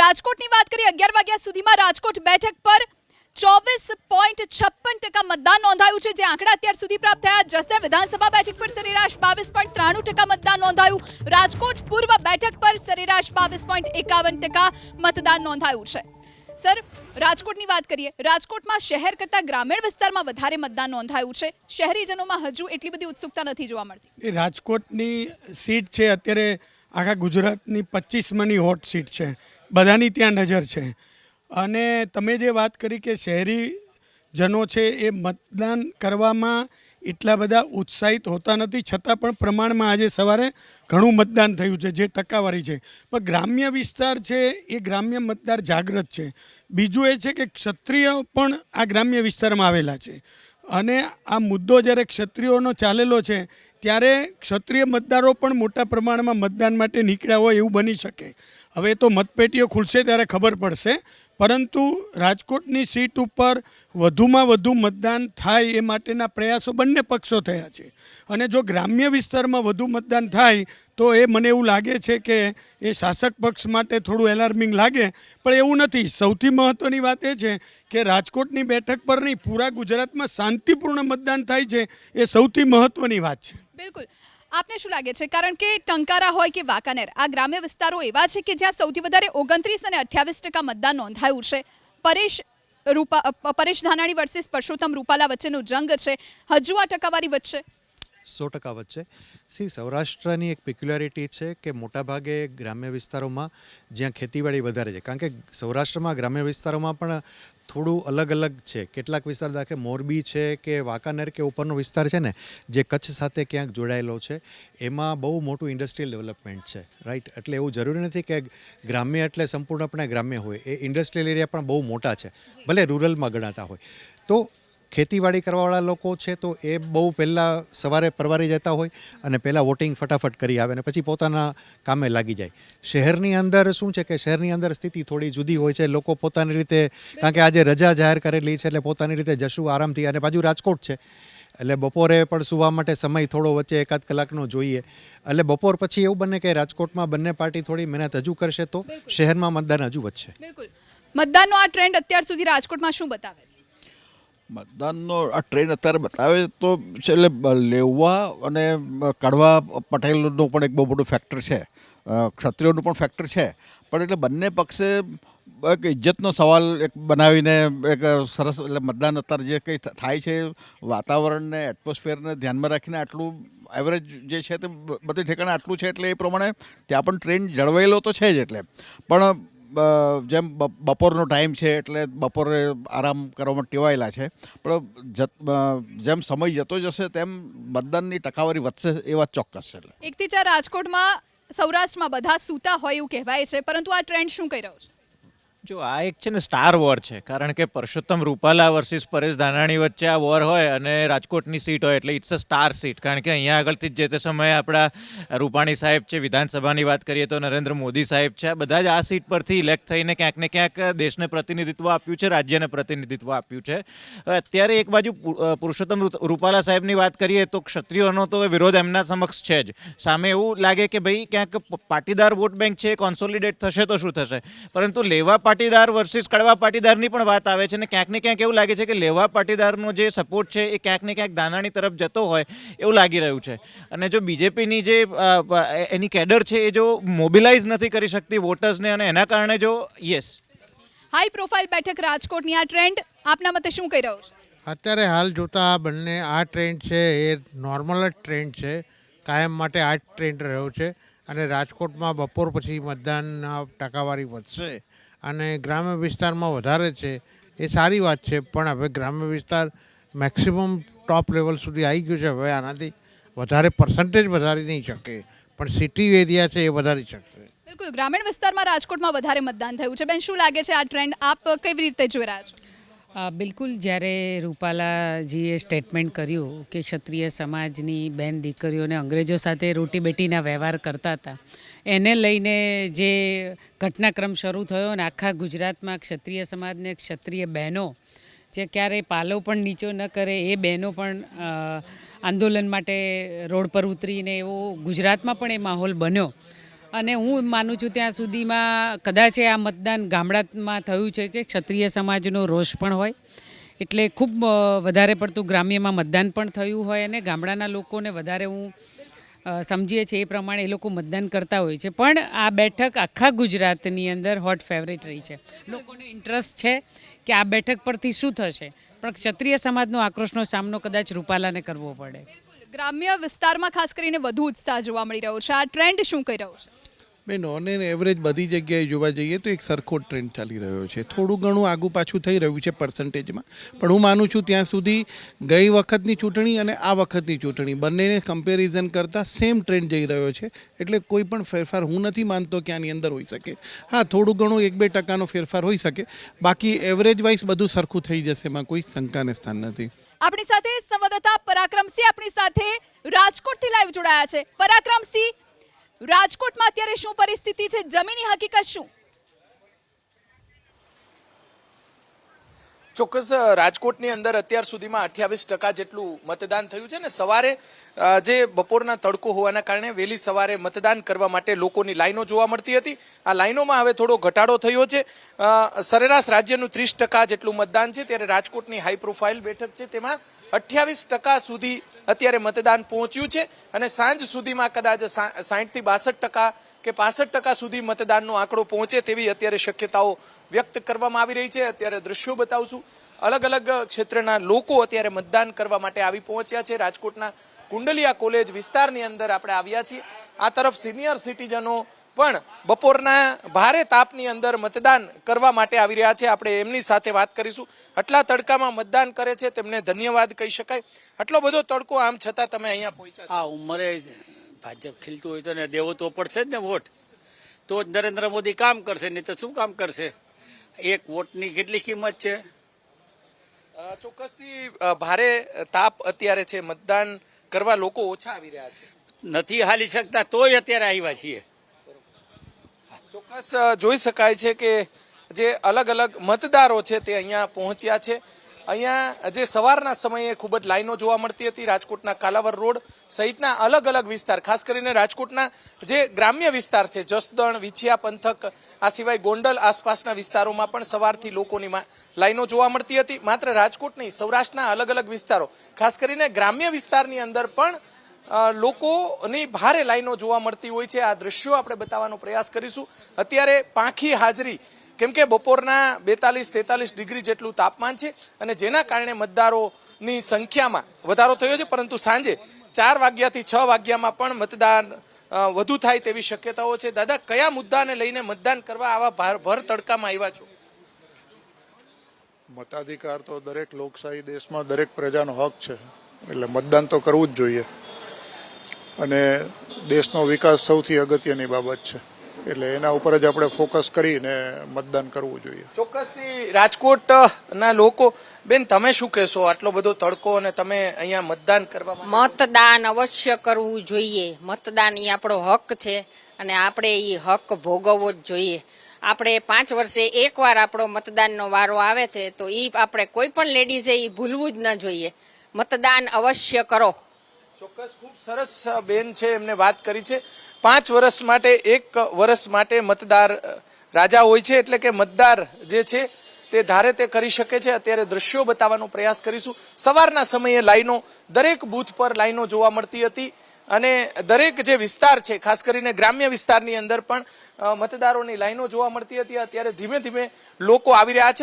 રાજકોટની વાત કરીએ, અગિયાર વાગ્યા સુધીમાં રાજકોટ બેઠક પર ચોવીસ પોઈન્ટ છપ્પન ટકા મતદાન નોંધાયું છે, જે આંકડા અત્યાર સુધી પ્રાપ્ત થયા. જસદણ વિધાનસભા બેઠક પર સરેરાશ બાવીસ પોઈન્ટ ત્રાણું ટકા મતદાન નોંધાયું. રાજકોટ પૂર્વ બેઠક પર સરેરાશ બાવીસ પોઈન્ટ એકાવન ટકા મતદાન નોંધાયું છે. સર, રાજકોટની વાત કરીએ, રાજકોટમાં શહેર કરતાં ગ્રામીણ વિસ્તારમાં વધારે મતદાન નોંધાયું છે. શહેરીજનોમાં હજુ એટલી બધી ઉત્સુકતા નથી જોવા મળતી. રાજકોટની સીટ છે, અત્યારે આખા ગુજરાતની પચીસમાંની હોટ સીટ છે. બધાની ત્યાં નજર છે. અને તમે જે વાત કરી કે શહેરી જનો છે, એ મતદાન કરવામાં એટલા બધા ઉત્સાહિત હોતા નથી, છતાં પણ પ્રમાણમાં આજે સવારે ઘણું મતદાન થયું છે, જે ટકાવારી છે. પણ ગ્રામ્ય વિસ્તાર છે, એ ગ્રામ્ય મતદાર જાગૃત છે. બીજું એ છે કે ક્ષત્રિય પણ આ ગ્રામ્ય વિસ્તારમાં આવેલા છે. અને આ મુદ્દો જ્યારે ક્ષત્રિયોનો ચાલેલો છે, ત્યારે ક્ષત્રિય મતદારો પણ મોટા પ્રમાણમાં મતદાન માટે નીકળ્યા હોય એવું બની શકે. હવે તો મતપેટીઓ ખુલશે ત્યારે ખબર પડશે. પરંતુ રાજકોટની સીટ ઉપર વધુમાં વધુ મતદાન થાય એ માટેના પ્રયાસો બંને પક્ષો થયા છે. અને જો ગ્રામ્ય વિસ્તારમાં વધુ મતદાન થાય, તો એ મને એવું લાગે છે કે એ શાસક પક્ષ માટે થોડું એલાર્મિંગ લાગે. પણ એવું નથી. સૌથી મહત્ત્વની વાત એ છે કે રાજકોટની બેઠક પર નહીં, પૂરા ગુજરાતમાં શાંતિપૂર્ણ મતદાન થાય છે એ સૌથી મહત્ત્વની વાત છે. બિલકુલ. આપને શું લાગે છે? કારણ કે ટંકારા હોય કે વાંકાનેર, આ ગ્રામ્ય વિસ્તારો એવા છે કે જ્યાં સૌથી વધારે ઓગણત્રીસ અને અઠ્યાવીસ ટકા મતદાન નોંધાયું છે. પરેશ રૂપા પરેશ ધાનાણી વર્સિસ પરસોત્તમ રૂપાલા વચ્ચેનો જંગ છે. હજુ આ ટકાવારી વધશે. સો ટકા વચ્ચે. સી, સૌરાષ્ટ્રની એક પેક્યુલારિટી છે કે મોટાભાગે ગ્રામ્ય વિસ્તારોમાં જ્યાં ખેતીવાડી વધારે છે. કારણ કે સૌરાષ્ટ્રમાં ગ્રામ્ય વિસ્તારોમાં પણ થોડું અલગ અલગ છે. કેટલાક વિસ્તાર દાખલે મોરબી છે કે વાંકાનેર કે ઉપરનો વિસ્તાર છે ને, જે કચ્છ સાથે ક્યાંક જોડાયેલો છે, એમાં બહુ મોટું ઇન્ડસ્ટ્રીયલ ડેવલપમેન્ટ છે. રાઈટ એટલે એવું જરૂરી નથી કે ગ્રામ્ય એટલે સંપૂર્ણપણે ગ્રામ્ય હોય. એ ઇન્ડસ્ટ્રીયલ એરિયા પણ બહુ મોટા છે. ભલે રૂરલમાં ગણાતા હોય. તો ખેતીવાડી કરવાવાળા લોકો છે તો એ બહુ પહેલાં સવારે પરવારી જતા હોય અને પહેલાં વોટિંગ ફટાફટ કરી આવે અને પછી પોતાના કામે લાગી જાય. શહેરની અંદર શું છે કે શહેરની અંદર સ્થિતિ થોડી જુદી હોય છે લોકો પોતાની રીતે કારણ કે આજે રજા જાહેર કરેલી છે એટલે પોતાની રીતે જશું આરામથી અને બાજુ રાજકોટ છે. એટલે બપોરે પણ સુવા માટે સમય થોડો વચ્ચે એકાદ કલાકનો જોઈએ. એટલે બપોર પછી એવું બને કે રાજકોટમાં બંને પાર્ટી થોડી મહેનત હજુ કરશે તો શહેરમાં મતદાન હજુ વધશે. બિલકુલ. મતદાનનો આ ટ્રેન્ડ અત્યાર સુધી રાજકોટમાં શું બતાવે છે? મતદાનનો આ ટ્રેન્ડ અત્યારે બતાવે તો બ- લેવા અને કડવા પટેલનું પણ એક બહુ મોટું ફેક્ટર છે. ક્ષત્રિયોનું પણ ફેક્ટર છે. પણ એટલે બંને પક્ષે એક ઇજ્જતનો સવાલ એક બનાવીને એક સરસ એટલે મતદાન અત્યારે જે કંઈ થાય છે, વાતાવરણને એટમોસ્ફિયરને ધ્યાનમાં રાખીને આટલું એવરેજ જે છે તે બધી ઠેકાણે આટલું છે એટલે એ પ્રમાણે ત્યાં પણ ટ્રેન્ડ જળવાયેલો તો છે જ એટલે. પણ જેમ બપોરનો ટાઈમ છે એટલે બપોરે આરામ કરવામાં ટેવાયેલા છે. પણ જેમ સમય જતો જશે તેમ મતદાનની ટકાવારી વધશે એ વાત ચોક્કસ છે એટલે. એકથી ચાર રાજકોટમાં સૌરાષ્ટ્રમાં બધા સૂતા હોય એવું કહેવાય છે, પરંતુ આ ટ્રેન્ડ શું કહી રહ્યો છે? જો આ એક છે ને સ્ટાર વોર છે, કારણ કે પરસોત્તમ રૂપાલા વર્સિસ પરેશ ધાનાણી વચ્ચે આ વોર હોય અને રાજકોટની સીટ હોય એટલે ઇટ્સ અ સ્ટાર સીટ કારણ કે અહીંયા આગળથી જ તે સમયે આપણા રૂપાણી સાહેબ છે, વિધાનસભાની વાત કરીએ તો નરેન્દ્ર મોદી સાહેબ છે બધા જ આ સીટ પરથી ઇલેક્ટ થઈને ક્યાંક ને ક્યાંક દેશને પ્રતિનિધિત્વ આપ્યું છે, રાજ્યને પ્રતિનિધિત્વ આપ્યું છે. અત્યારે એક બાજુ પુરુષોત્તમ રૂપાલા સાહેબની વાત કરીએ તો ક્ષત્રિયોનો તો વિરોધ એમના સમક્ષ છે જ. સામે એવું લાગે કે ભાઈ ક્યાંક પાટીદાર વોટ બેંક છે કોન્સોલિડેટ થશે તો શું થશે? પરંતુ લેવા પાટીદાર વર્સિસ કડવા પાટીદારની પણ વાત આવે છે અને ક્યાંક ને ક્યાંક એવું લાગે છે કે લેવા પાટીદારનો જે સપોર્ટ છે એ ક્યાંક ને ક્યાંક દાનાણી તરફ જતો હોય એવું લાગી રહ્યું છે. અને જો બીજેપીની જે એની કેડર છે એ જો મોબિલાઇઝ નથી કરી શકતી વોટર્સને અને એના કારણે જો યસ હાઈ પ્રોફાઇલ બેઠક રાજકોટની આ ટ્રેન્ડ આપના મતે શું કહી રહ્યો છે? અત્યારે હાલ જોતા આ બંને આ ટ્રેન્ડ છે એ નોર્મલ જ ટ્રેન્ડ છે કાયમ માટે આ જ ટ્રેન્ડ રહ્યો છે. અને રાજકોટમાં બપોર પછી મતદાન ટકાવારી વધશે. અને ગ્રામ્ય વિસ્તારમાં વધારે છે એ સારી વાત છે પણ હવે ગ્રામ્ય વિસ્તાર મેક્સિમમ ટોપ લેવલ સુધી આવી ગયું છે હવે આનાથી વધારે પર્સન્ટેજ વધારી નહીં શકે પણ સિટી એરિયા છે એ વધારી શકશે. બિલકુલ ગ્રામીણ વિસ્તારમાં રાજકોટમાં વધારે મતદાન થયું છે. બેન શું લાગે છે આ ટ્રેન્ડ આપ કેવી રીતે જોઈ રહ્યા છો? બિલકુલ જ્યારે રૂપાલાજીએ સ્ટેટમેન્ટ કર્યું કે ક્ષત્રિય સમાજની બેન દીકરીઓને અંગ્રેજો સાથે રોટી બેટીના વ્યવહાર કરતા હતા એને લઈને જે ઘટનાક્રમ શરૂ થયો અને આખા ગુજરાતમાં ક્ષત્રિય સમાજને ક્ષત્રિય બહેનો, જે ક્યારેય પાલો પણ નીચો ન કરે, એ બહેનો પણ આંદોલન માટે રોડ પર ઉતરીને એવો ગુજરાતમાં પણ એ માહોલ બન્યો. અને હું માનું છું ત્યાં સુધીમાં કદાચ આ મતદાન ગામડામાં થયું છે કે ક્ષત્રિય સમાજનો રોષ પણ હોય. એટલે ખૂબ વધારે પડતું ગ્રામ્યમાં મતદાન પણ થયું હોય અને ગામડાના લોકોને વધારે હું સમજીએ છીએ એ પ્રમાણે એ લોકો મતદાન કરતા હોય છે. પણ આ બેઠક આખા ગુજરાતની અંદર હોટ ફેવરેટ રહી છે. લોકોને ઇન્ટરેસ્ટ છે કે આ બેઠક પરથી શું થશે? પણ ક્ષત્રિય સમાજનો આક્રોશનો સામનો કદાચ રૂપાલાને કરવો પડે. ગ્રામ્ય વિસ્તારમાં ખાસ કરીને વધુ ઉત્સાહ જોવા મળી રહ્યો છે. આ ટ્રેન્ડ શું કહી રહ્યો છે? બેન ઓન એન એવરેજ બધી જગ્યાએ જોવા જઈએ તો એક સરખો ટ્રેન્ડ ચાલી રહ્યો છે. થોડું ઘણું આગું પાછું થઈ રહ્યું છે પર્સન્ટેજમાં પણ હું માનું છું ત્યાં સુધી ગઈ વખતની ચૂંટણી અને આ વખતની ચૂંટણી બંનેને કમ્પેરિઝન કરતાં સેમ ટ્રેન્ડ જઈ રહ્યો છે. એટલે કોઈ પણ ફેરફાર હું નથી માનતો કે આની અંદર હોઈ શકે. હા, થોડું ઘણું એક બે ટકાનો ફેરફાર હોઈ શકે. બાકી એવરેજ વાઇઝ બધું સરખું થઈ જશે એમાં કોઈ શંકાને સ્થાન નથી. આપણી સાથે સંવાદદાતા પરાક્રમસિંહ આપણી સાથે રાજકોટથી લાઈવ જોડાયા છે. પરાક્રમસિંહ રાજકોટમાં અત્યારે શું પરિસ્થિતિ છે? જમીની હકીકત શું? ચોક્કસ રાજકોટની અંદર અત્યાર સુધીમાં અઠ્યાવીસ ટકા જેટલું મતદાન થયું છે ને સવારે જે બપોરના તડકો હોવાના કારણે વહેલી સવારે મતદાન કરવા માટે લોકોની લાઈનો જોવા મળતી હતી. આ લાઈનોમાં હવે થોડો ઘટાડો થયો છે. સરેરાશ રાજ્યનું ત્રીસ ટકા જેટલું મતદાન છે, ત્યારે રાજકોટની હાઈ પ્રોફાઇલ બેઠક છે, તેમાં અઠ્યાવીસ ટકા સુધી અત્યારે મતદાન પહોંચ્યું છે અને સાંજ સુધીમાં કદાચ સાહીઠથી બાસઠ ટકા કે પાસઠ ટકા સુધી મતદાનનો આંકડો પહોંચે તેવી અત્યારે શક્યતાઓ વ્યક્ત કરવામાં આવી રહી છે. અત્યારે દ્રશ્યો બતાવશું. અલગ અલગ ક્ષેત્રના લોકો અત્યારે મતદાન કરવા માટે આવી પહોંચ્યા છે. રાજકોટના કુંડલિયા કોલેજ વિસ્તારની અંદર આપણે આવ્યા છીએ. આ તરફ સિનિયર સિટીઝનો પણ બપોરના ભારે તાપની અંદર મતદાન કરવા માટે આવી રહ્યા છે. આપણે એમની સાથે વાત કરીશું. આટલા તડકામાં મતદાન કરે છે તેમને ધન્યવાદ કહી શકાય. આટલો બધો તડકો આમ છતાં તમે અહીંયા પહોંચ્યા. આ ઉંમરે ભાજપ ખીલતું હોય તો ને દેવો તો પડશે જ ને વોટ. તો જ નરેન્દ્ર મોદી કામ કરશે નહીં તો શું કામ કરશે? એક વોટની કેટલી કિંમત છે? ચોક્કસથી ભારે તાપ અત્યારે છે મતદાન કરવા લોકો ઓછા આવી રહ્યા છે. નથી હાલી શકતા તોય અત્યારે આવ્યા છીએ. ચોક્કસ જોઈ શકાય છે કે જે અલગ અલગ મતદારો છે તે અહીંયા પહોંચ્યા છે. અહીંયા, જે સવારના સમયે ખૂબ જ લાઈનો જોવા મળતી હતી, રાજકોટના કાલાવર રોડ સહિતના અલગ અલગ વિસ્તાર, ખાસ કરીને રાજકોટના જે ગ્રામ્ય વિસ્તાર છે, જસદણ, વિછિયા પંથક, આ સિવાય ગોંડલ આસપાસના વિસ્તારોમાં પણ સવારથી લોકોની લાઈનો જોવા મળતી હતી. માત્ર રાજકોટ નહીં, સૌરાષ્ટ્રના અલગ અલગ વિસ્તારો, ખાસ કરીને ગ્રામ્ય વિસ્તારની અંદર પણ લોકોની ભારે લાઈનો જોવા મળતી હોય છે. આ દ્રશ્યો આપણે બતાવવાનો પ્રયાસ કરીશું. અત્યારે પાંખી હાજરી કેમ કે બપોરના બેતાલીસ, તેતાલીસ ડિગ્રી જેટલું તાપમાન છે અને જેના કારણે મતદારોની સંખ્યામાં વધારો થયો છે, પરંતુ સાંજે ચાર વાગ્યાથી છ વાગ્યામાં પણ મતદાન વધુ થાય તેવી શક્યતાઓ છે. દાદા, કયા મુદ્દાને લઈને મતદાન કરવા આવા ભાર- તડકામાં આવ્યા છો? મતાધિકાર તો દરેક લોકશાહી દેશમાં દરેક પ્રજાનો હક છે, એટલે મતદાન તો કરવું જ જોઈએ. અને દેશનો વિકાસ સૌથી અગત્યની બાબત છે. એટલે એના ઉપર જ આપણે ફોકસ કરીને મતદાન કરવું જોઈએ. ચોક્કસથી રાજકોટ ના લોકો બેન તમે શું કહેશો? આટલો બધો તડકો અને તમે અહીંયા મતદાન કરવા મતદાન અવશ્ય કરવું જોઈએ. મતદાન એ આપણો હક છે અને આપણે એ હક ભોગવવો જ જોઈએ. આપણે પાંચ વર્ષે એકવાર આપણો મતદાનનો વારો આવે છે તો એ આપણે કોઈ પણ લેડીઝે એ ભૂલવું જ ન જોઈએ. મતદાન અવશ્ય કરો. ચોક્કસ ખૂબ સરસ બેન છે એમને વાત કરી છે. પાંચ વર્ષ માટે, એક વર્ષ માટે મતદાર રાજા હોય છે, એટલે કે મતદાર જે છે, તે ધારે તે કરી શકે છે. અત્યારે દ્રશ્યો બતાવવાનો પ્રયાસ કરીશું. સવારના સમયે લાઈનો, દરેક બૂથ પર લાઈનો જોવા મળતી હતી. અને દરેક જે વિસ્તાર છે, ખાસ કરીને ગ્રામ્ય વિસ્તારની અંદર પણ મતદારોની લાઈનો જોવા મળતી હતી. અત્યારે ધીમે ધીમે લોકો આવી રહ્યા છે.